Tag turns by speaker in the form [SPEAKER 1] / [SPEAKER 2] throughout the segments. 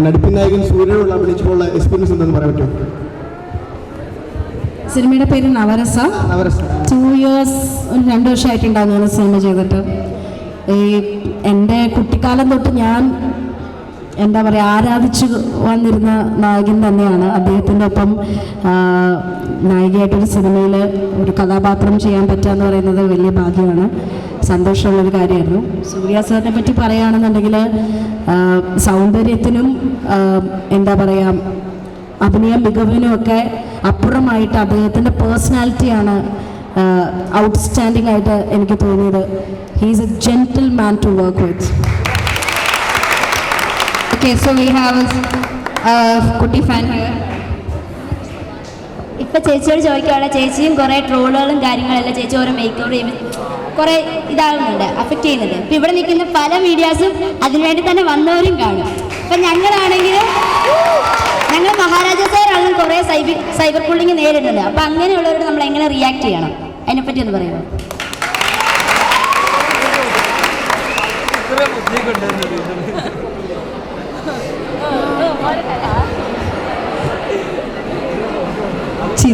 [SPEAKER 1] നടിപ്പിൻ നായകൻ സൂര്യനോടുള്ള അഭിനയിച്ചുള്ള എക്സ്പീരിയൻസ് എന്തെന്ന് പറയാൻ പറ്റുമോ?
[SPEAKER 2] സിനിമയുടെ പേര് നവരസ.
[SPEAKER 1] നവരസ.
[SPEAKER 2] ടു ഇയേഴ്സ് ഒരു രണ്ട് വർഷമായിട്ടുണ്ടാകുന്നു സിനിമ ചെയ്തിട്ട്. ഈ എന്റെ കുട്ടിക്കാലം തൊട്ട് ഞാൻ എന്താ പറയുക ആരാധിച്ചു വന്നിരുന്ന നായകൻ തന്നെയാണ്. അദ്ദേഹത്തിന്റെ ഒപ്പം നായികയായിട്ടൊരു സിനിമയിൽ ഒരു കഥാപാത്രം ചെയ്യാൻ പറ്റുക എന്ന് പറയുന്നത് വലിയ ഭാഗ്യമാണ്. സന്തോഷമുള്ളൊരു കാര്യമായിരുന്നു. സൂര്യ സാറിനെ പറ്റി പറയുകയാണെന്നുണ്ടെങ്കിൽ സൗന്ദര്യത്തിനും എന്താ പറയുക അഭിനയ മികവിനും ഒക്കെ അപ്പുറമായിട്ട് അദ്ദേഹത്തിന്റെ പേഴ്സണാലിറ്റിയാണ് ഔട്ട്സ്റ്റാൻഡിംഗ് ആയിട്ട് എനിക്ക് തോന്നിയത്. He's a gentleman to work with
[SPEAKER 3] okay so we have കുട്ടി ഫാൻ
[SPEAKER 4] ഇപ്പൊ ചേച്ചിയോട് ചോദിക്കുകയാണ് ചേച്ചിയും കുറേ ട്രോളുകളും കാര്യങ്ങളെല്ലാം ചേച്ചി ഓരോ ചെയ്യുമ്പോൾ കുറേ ഇതാകുന്നുണ്ട് അഫക്റ്റ് ചെയ്യുന്നുണ്ട്. ഇപ്പം ഇവിടെ നിൽക്കുന്ന പല മീഡിയാസും അതിനുവേണ്ടി തന്നെ വന്നവരും കാണും. ഇപ്പൊ ഞങ്ങളാണെങ്കിൽ ഞങ്ങൾ മഹാരാജ സാറാണെങ്കിലും കുറേ സൈബർ സൈബർ പുള്ളിങ് നേരിടുന്നുണ്ട്. അപ്പം അങ്ങനെയുള്ളവരോട് നമ്മൾ എങ്ങനെ റിയാക്ട് ചെയ്യണം? അതിനെപ്പറ്റി ഒന്ന് പറയുമോ?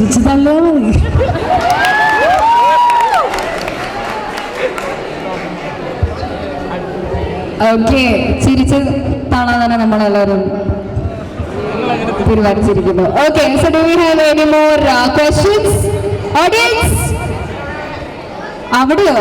[SPEAKER 2] ചിരിച്ചു തള്ളിയാൽ മതി
[SPEAKER 3] ഓക്കെ ചിരിച്ച് കാണാൻ തന്നെ നമ്മളെല്ലാവരും തീരുമാനിച്ചിരിക്കുന്നു okay so do have any more questions audience അവിടെയോ?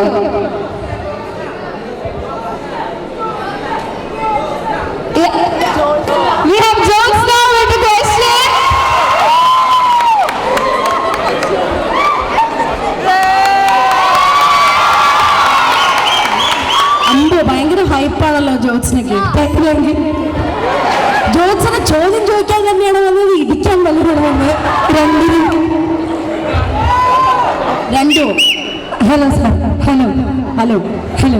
[SPEAKER 2] ഹൈപ്പാണല്ലോ ജോത്സിനൊക്കെ ജോത്സിനെ ചോദ്യം ചോദിക്കാൻ തന്നെയാണ് വന്നത്. ഇടിക്കാൻ വലിയ രണ്ടിനും. രണ്ടോ? Hello sir. Hello. Hello. Hello.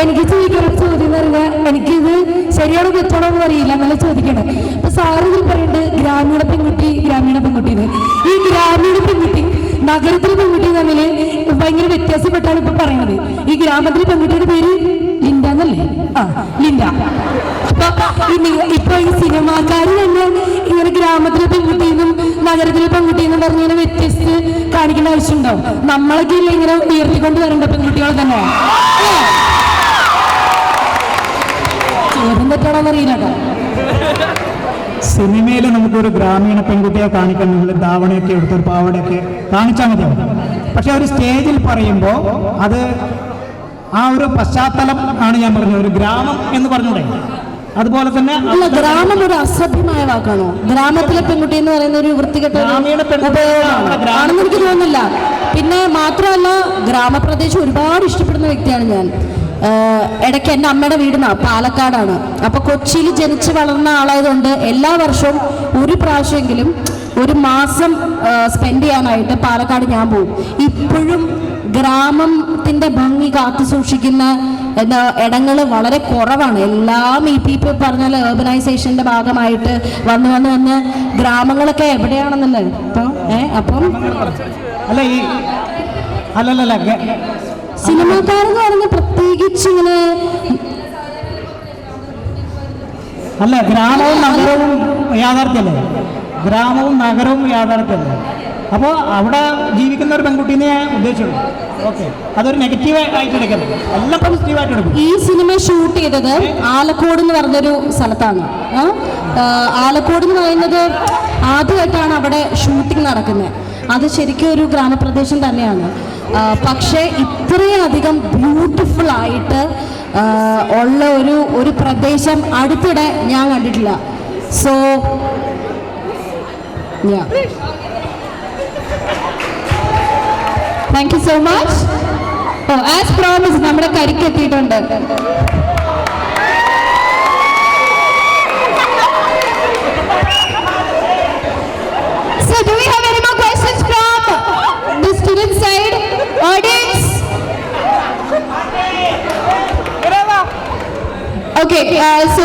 [SPEAKER 2] എനിക്ക് ചോദിക്കുന്ന ചോദ്യം എന്ന് പറഞ്ഞാൽ എനിക്കിത് ശരിയാണോ തെറ്റാണോ എന്ന് അറിയില്ല. അങ്ങനെ ചോദിക്കണം അപ്പൊ സാറ് പറയുന്നുണ്ട് ഗ്രാമീണ പെൺകുട്ടി ഗ്രാമീണ പെൺകുട്ടിന്ന് ഈ ഗ്രാമീണ പെൺകുട്ടി നഗരത്തിലെ പെൺകുട്ടി തമ്മിൽ ഭയങ്കര വ്യത്യാസപ്പെട്ടാണ് ഇപ്പൊ പറയുന്നത് ഈ ഗ്രാമത്തിലെ പെൺകുട്ടിയുടെ പേര് ലിൻഡ എന്നല്ലേ? ആ ലിൻഡ. ഇപ്പൊ ഈ സിനിമാക്കാര് തന്നെ ഇങ്ങനെ ഗ്രാമത്തിലെ പെൺകുട്ടിയെന്നും നഗരത്തിലെ പെൺകുട്ടിയെന്നും പറഞ്ഞ് ഇങ്ങനെ വ്യത്യസ്ത കാണിക്കേണ്ട ആവശ്യമുണ്ടാവും. നമ്മളൊക്കെ ഇല്ല ഇങ്ങനെ ഉയർത്തിക്കൊണ്ട് വരണ്ട പെൺകുട്ടികളെ തന്നെ? ചോദ്യം തെറ്റാണോന്നറിയില്ല കേട്ടോ.
[SPEAKER 5] സിനിമയിൽ നമുക്കൊരു ഗ്രാമീണ പെൺകുട്ടിയെ കാണിക്കണമെങ്കിൽ ധാവണയൊക്കെ എടുത്തൊരു പാവടയൊക്കെ കാണിച്ചാൽ മതിയാവും പക്ഷെ ഒരു സ്റ്റേജിൽ പറയുമ്പോൾ അത് ആ ഒരു പശ്ചാത്തലം ആണ് ഞാൻ പറഞ്ഞത്. ഒരു ഗ്രാമം എന്ന് പറഞ്ഞൂടെ. അതുപോലെ തന്നെ
[SPEAKER 2] അല്ല ഗ്രാമം ഒരു അസഭ്യമായ വാക്കാണോ? ഗ്രാമത്തിലെ പെൺകുട്ടി എന്ന് പറയുന്ന ഒരു വൃത്തികെട്ട ഒരു
[SPEAKER 5] ഗ്രാമീണ.
[SPEAKER 2] ആണെന്ന് എനിക്ക് തോന്നുന്നില്ല. പിന്നെ മാത്രമല്ല ഗ്രാമപ്രദേശം ഒരുപാട് ഇഷ്ടപ്പെടുന്ന വ്യക്തിയാണ് ഞാൻ. ഇടയ്ക്ക് എന്റെ അമ്മയുടെ വീടിനാ പാലക്കാടാണ്. അപ്പോൾ കൊച്ചിയിൽ ജനിച്ച് വളർന്ന ആളായതുകൊണ്ട് എല്ലാ വർഷവും ഒരു പ്രാവശ്യമെങ്കിലും ഒരു മാസം സ്പെൻഡ് ചെയ്യാനായിട്ട് പാലക്കാട് ഞാൻ പോകും. ഇപ്പോഴും ഗ്രാമത്തിന്റെ ഭംഗി കാത്തു സൂക്ഷിക്കുന്ന എന്താ ഇടങ്ങൾ വളരെ കുറവാണ്. എല്ലാം ഈ പി പറഞ്ഞാൽ ഏർബനൈസേഷന്റെ ഭാഗമായിട്ട് വന്ന് വന്ന് വന്ന് ഗ്രാമങ്ങളൊക്കെ എവിടെയാണെന്നുള്ളത്? ഇപ്പൊ ഏ അപ്പം?
[SPEAKER 5] അല്ല ഈ അല്ലല്ലല്ല ഗ-
[SPEAKER 2] സിനിമാക്കാരെന്ന് പറഞ്ഞ പ്രത്യേകിച്ച് ഇങ്ങനെ
[SPEAKER 5] അല്ല ഗ്രാമവും നഗരവും യാഥാർത്ഥ്യല്ലേ ഗ്രാമവും നഗരവും യാഥാർത്ഥ്യല്ലേ അപ്പോൾ അവിടെ ജീവിക്കുന്ന ഒരു പെൺകുട്ടീനെ ഉദ്ദേശിച്ചുള്ളൂ ഓക്കെ. അതൊരു നെഗറ്റീവ് ആയിട്ട് എടുക്കരുത്. എല്ലാം പോസിറ്റീവ് ആയിട്ട് എടുക്കും.
[SPEAKER 2] ഈ സിനിമ ഷൂട്ട് ചെയ്തത് ആലക്കോട് എന്ന് പറഞ്ഞൊരു സ്ഥലത്താണ്. ആലക്കോട് എന്ന് പറയുന്നത് ആദ്യമായിട്ടാണ് അവിടെ ഷൂട്ടിംഗ് നടക്കുന്നത്. അത് ശരിക്കും ഒരു ഗ്രാമപ്രദേശം തന്നെയാണ്. പക്ഷേ ഇത്രയധികം ബ്യൂട്ടിഫുൾ ആയിട്ട് ഉള്ള ഒരു ഒരു പ്രദേശം അടുത്തിടെ ഞാൻ കണ്ടിട്ടില്ല. So
[SPEAKER 3] thank you so much oh as promise നമ്മുടെ കരിക്ക് എത്തിയിട്ടുണ്ട്. So do Okay, uh, so